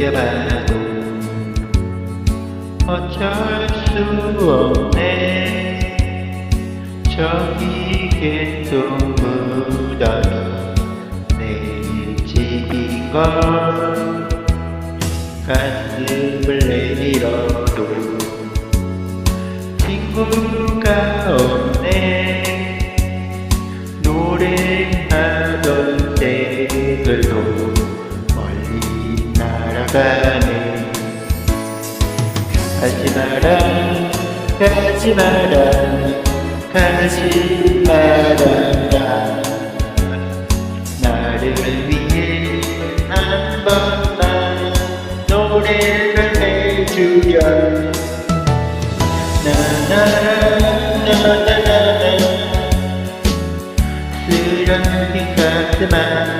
느껴봐도 어쩔 수 없네. 저기 계속 묻어도 내 집인걸. 가슴을 내밀어도 친구가 없 날아가네 가지 마라 가지 마라 가지 말아라. 나를 위해 한 번만 노래를 해주려 나나나나나나. 쓰러진 가슴 안고 오늘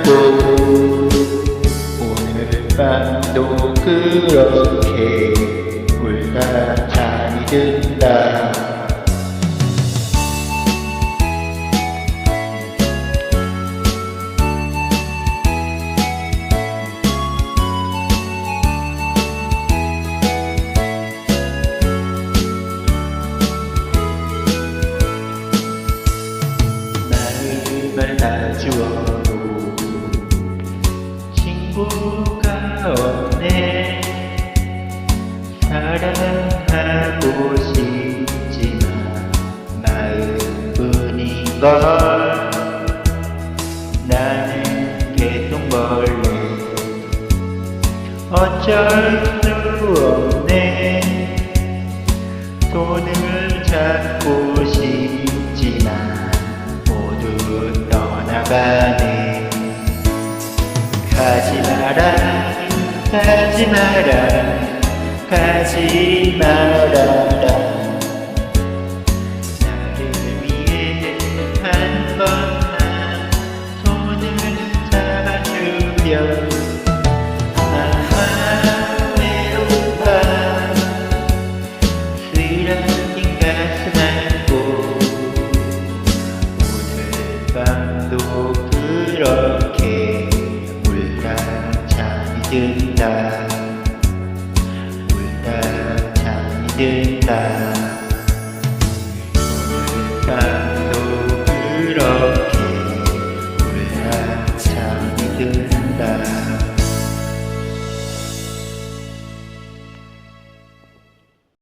밤도 그렇게 울다 잠이 든다. 마음을 다 주어 사랑하고 싶지만 마음뿐인 걸 나는 개똥벌레 어쩔 수 없네 손을 잡고 싶지만 모두 떠나가네 가지 마라 가지 마라 가지 말아라. 나를 위해 한 번만 손을 오늘 밤도 그렇게 울다 잠이 든다 Yeah.